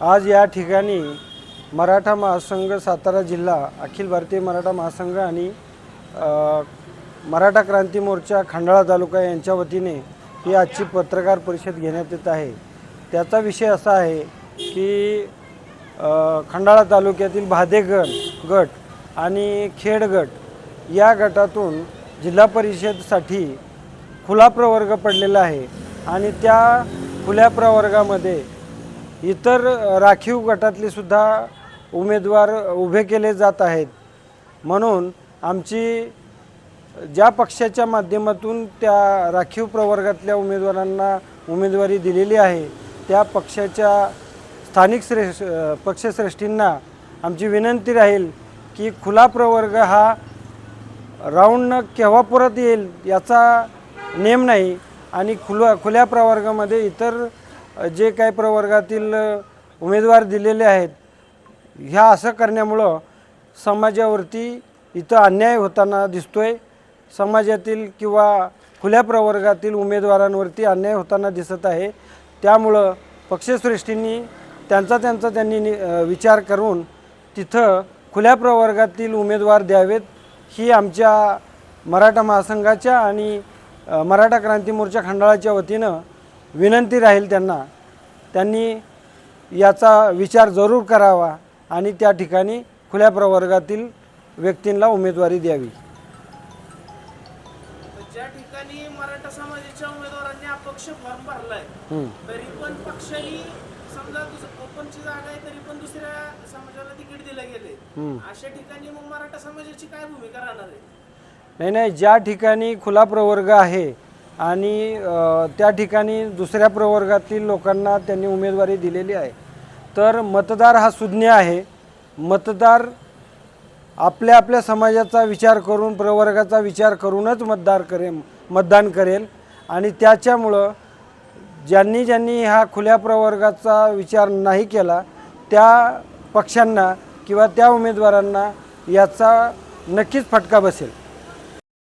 आज या ठिकाणी मराठा महासंघ सातारा जिल्हा अखिल भारतीय मराठा महासंघ आणि मराठा क्रांती मोर्चा खंडाळा तालुका यांच्या वतीने ही आजची पत्रकार परिषद घेण्यात येत आहे. त्याचा विषय असा आहे की खंडाळा तालुक्यातील भादेगड गट आणि खेड गट या गटातून जिल्हा परिषदसाठी खुला प्रवर्ग पडलेला आहे आणि त्या खुल्या प्रवर्गामध्ये इतर राखीव गटातले सुद्धा उमेदवार उभे केले जात आहेत. म्हणून आमची ज्या पक्षाच्या माध्यमातून त्या राखीव प्रवर्गातल्या उमेदवारांना उमेदवारी दिलेली आहे त्या पक्षाच्या स्थानिक श्रेष्ठ पक्षश्रेष्ठींना आमची विनंती राहील की खुला प्रवर्ग हा राऊंडनं केव्हा परत येईल याचा नेम नाही आणि खुला खुल्या प्रवर्गामध्ये इतर जे काही प्रवर्गातील उमेदवार दिलेले आहेत ह्या असं करण्यामुळं समाजावरती इथं अन्याय होताना दिसतोय. समाजातील किंवा खुल्या प्रवर्गातील उमेदवारांवरती अन्याय होताना दिसत आहे. त्यामुळं पक्षश्रेष्ठींनी त्यांचा त्यांचा त्यांनी नि- विचार करून तिथं खुल्या प्रवर्गातील उमेदवार द्यावेत ही आमच्या मराठा महासंघाच्या आणि मराठा क्रांती मोर्चा खंडाळाच्या वतीनं विनंती राहील त्यांना त्यांनी याचा विचार जरूर करावा आणि त्या ठिकाणी खुल्या प्रवर्गातील व्यक्तींना उमेदवारी द्यावी ज्या ठिकाणी मराठा समाजाच्या उमेदवारांनी अपक्ष फॉर्म भरलाय. तरी पण पक्षाने समजा ओपनची जागा आहे तरी पण दुसऱ्या समाजाला तिकीट दिलं गेले. अशा ठिकाणी मग मराठा समाजाची काय भूमिका राहणार आहे नाही नाही ज्या ठिकाणी खुला प्रवर्ग आहे आणि त्या ठिकाणी दुसऱ्या प्रवर्गातील लोकांना त्यांनी उमेदवारी दिलेली आहे. तर मतदार हा सुज्ञ आहे. मतदार आपल्या आपल्या समाजाचा विचार करून प्रवर्गाचा विचार करूनच मतदार करे मतदान करेल. आणि त्याच्यामुळं ज्यांनी ज्यांनी ह्या खुल्या प्रवर्गाचा विचार नाही केला त्या पक्षांना किंवा त्या उमेदवारांना याचा नक्कीच फटका बसेल.